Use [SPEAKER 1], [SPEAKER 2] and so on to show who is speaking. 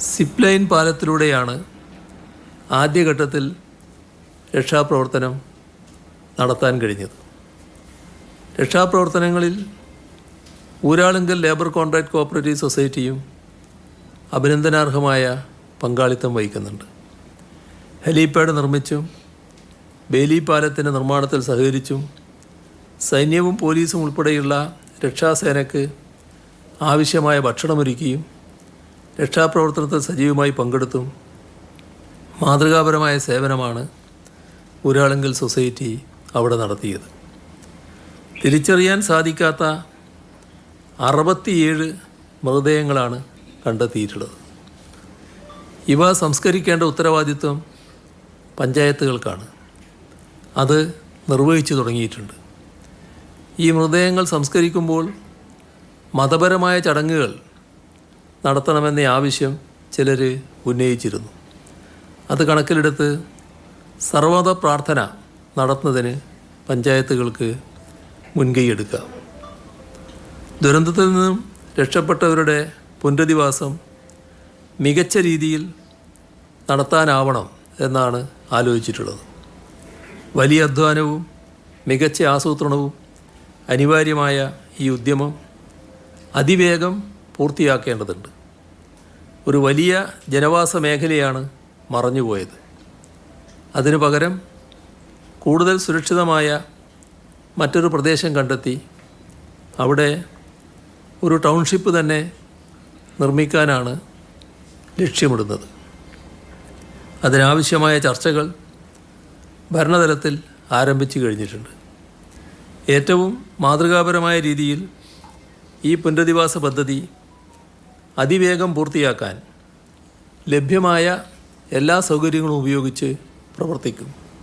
[SPEAKER 1] Zip line പാലത്തിലൂടെയാണ് ആദ്യഘട്ടത്തിൽ രക്ഷാപ്രവർത്തനം നടത്താൻ കഴിഞ്ഞത്. രക്ഷാപ്രവർത്തനങ്ങളിൽ ഊരാളുങ്കൽ ലേബർ കോൺട്രാക്ട് കോപ്പറേറ്റീവ് സൊസൈറ്റിയും അഭിനന്ദനാർഹമായ പങ്കാളിത്തം വഹിക്കുന്നുണ്ട്. ഹെലിപാഡ് നിർമ്മിച്ചും ബേലി പാലത്തിന്റെ നിർമ്മാണത്തിൽ സഹകരിച്ചും സൈന്യവും പോലീസും ഉൾപ്പെടെയുള്ള രക്ഷാസേനയ്ക്ക് ആവശ്യമായ ഭക്ഷണമൊരുക്കിയും രക്ഷാപ്രവർത്തനത്തിൽ സജീവമായി പങ്കെടുത്തും മാതൃകാപരമായ സേവനമാണ് ഊരാളുങ്കൽ സൊസൈറ്റി അവിടെ നടത്തിയത്. തിരിച്ചറിയാൻ സാധിക്കാത്ത അറുപത്തിയേഴ് മൃതദേഹങ്ങളാണ് കണ്ടെത്തിയിട്ടുള്ളത്. ഇവ സംസ്കരിക്കേണ്ട ഉത്തരവാദിത്വം പഞ്ചായത്തുകൾക്കാണ്. അത് നിർവഹിച്ചു തുടങ്ങിയിട്ടുണ്ട്. ഈ മൃതദേഹങ്ങൾ സംസ്കരിക്കുമ്പോൾ മതപരമായ ചടങ്ങുകൾ നടത്തണമെന്ന ആവശ്യം ചിലർ ഉന്നയിച്ചിരുന്നു. അത് കണക്കിലെടുത്ത് സർവത പ്രാർത്ഥന നടത്തുന്നതിന് പഞ്ചായത്തുകൾക്ക് മുൻകൈയെടുക്കാം ദുരന്തത്തിൽ നിന്നും രക്ഷപ്പെട്ടവരുടെ പുനരധിവാസം മികച്ച രീതിയിൽ നടത്താനാവണം എന്നാണ് ആലോചിച്ചിട്ടുള്ളത്. വലിയ അധ്വാനവും മികച്ച ആസൂത്രണവും അനിവാര്യമായ ഈ ഉദ്യമം അതിവേഗം പൂർത്തിയാക്കേണ്ടതുണ്ട്. ഒരു വലിയ ജനവാസ മേഖലയാണ് മറഞ്ഞുപോയത്. അതിനു പകരം കൂടുതൽ സുരക്ഷിതമായ മറ്റൊരു പ്രദേശം കണ്ടെത്തി അവിടെ ഒരു ടൗൺഷിപ്പ് തന്നെ നിർമ്മിക്കാനാണ് ലക്ഷ്യമിടുന്നത്. അതിനാവശ്യമായ ചർച്ചകൾ ഭരണതലത്തിൽ ആരംഭിച്ചു കഴിഞ്ഞിട്ടുണ്ട്. ഏറ്റവും മാതൃകാപരമായ രീതിയിൽ ഈ പുനരധിവാസ പദ്ധതി അതിവേഗം പൂർത്തിയാക്കാൻ ലഭ്യമായ എല്ലാ സൗകര്യങ്ങളും ഉപയോഗിച്ച് പ്രവർത്തിക്കും.